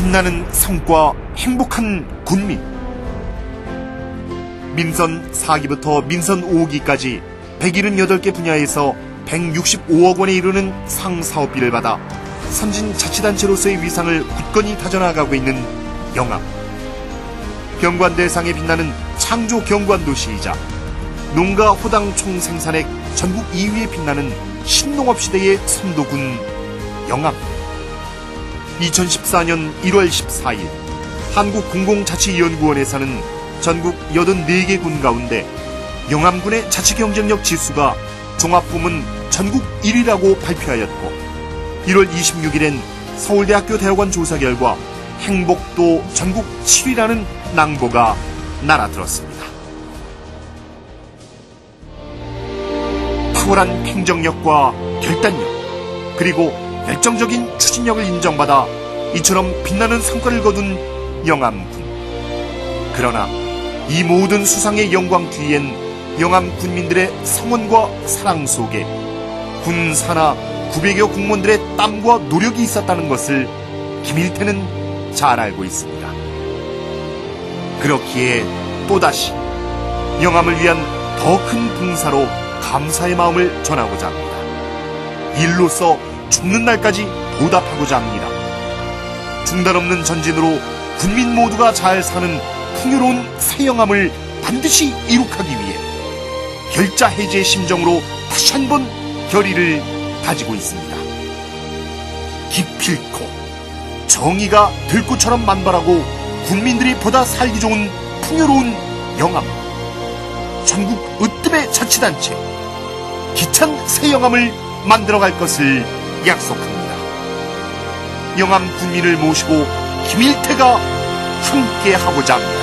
빛나는 성과 행복한 군민. 민선 4기부터 민선 5기까지 178개 분야에서 165억 원에 이르는 상사업비를 받아 선진 자치단체로서의 위상을 굳건히 다져나가고 있는 영암. 경관대상에 빛나는 창조 경관도시이자 농가 호당 총 생산액 전국 2위에 빛나는 신농업 시대의 선도군 영암 2014년 1월 14일 한국공공자치연구원에서는 전국 84개 군 가운데 영암군의 자치경쟁력 지수가 종합부문 전국 1위라고 발표하였고 1월 26일엔 서울대학교 대학원 조사 결과 행복도 전국 7위라는 낭보가 날아들었습니다. 탁월한 행정력과 결단력 그리고 열정적인 추진력을 인정받아 이처럼 빛나는 성과를 거둔 영암군. 그러나 이 모든 수상의 영광 뒤엔 영암 군민들의 성원과 사랑 속에 군사나 900여 공무원들의 땀과 노력이 있었다는 것을 김일태는 잘 알고 있습니다. 그렇기에 또다시 영암을 위한 더 큰 봉사로 감사의 마음을 전하고자 합니다. 일로서 죽는 날까지 보답하고자 합니다. 중단 없는 전진으로 군민 모두가 잘 사는 풍요로운 새 영암을 반드시 이룩하기 위해 결자 해제의 심정으로 다시 한번 결의를 다지고 있습니다. 기필코 정의가 들꽃처럼 만발하고 국민들이 보다 살기 좋은 풍요로운 영암 전국 으뜸의 자치단체 기찬 새 영암을 만들어갈 것을 약속합니다. 영암 군민을 모시고 김일태가 함께 하고자 합니다.